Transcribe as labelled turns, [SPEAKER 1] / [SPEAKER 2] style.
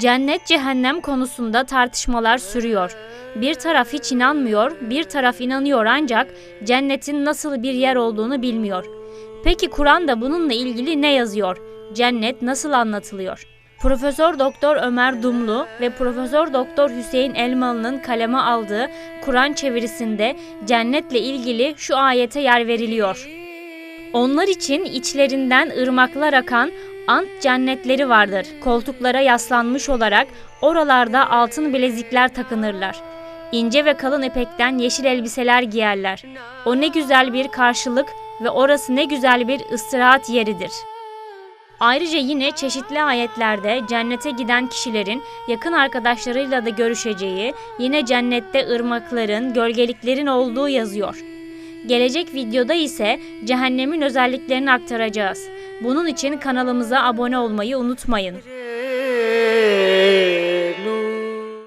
[SPEAKER 1] Cennet cehennem konusunda tartışmalar sürüyor. Bir taraf hiç inanmıyor, bir taraf inanıyor ancak cennetin nasıl bir yer olduğunu bilmiyor. Peki Kur'an'da bununla ilgili ne yazıyor? Cennet nasıl anlatılıyor? Profesör Doktor Ömer Dumlu ve Profesör Doktor Hüseyin Elmalı'nın kaleme aldığı Kur'an çevirisinde cennetle ilgili şu ayete yer veriliyor. Onlar için içlerinden ırmaklar akan ant cennetleri vardır. Koltuklara yaslanmış olarak oralarda altın bilezikler takınırlar. İnce ve kalın ipekten yeşil elbiseler giyerler. O ne güzel bir karşılık ve orası ne güzel bir istirahat yeridir. Ayrıca yine çeşitli ayetlerde cennete giden kişilerin yakın arkadaşlarıyla da görüşeceği, yine cennette ırmakların, gölgeliklerin olduğu yazıyor. Gelecek videoda ise cehennemin özelliklerini aktaracağız. Bunun için kanalımıza abone olmayı unutmayın.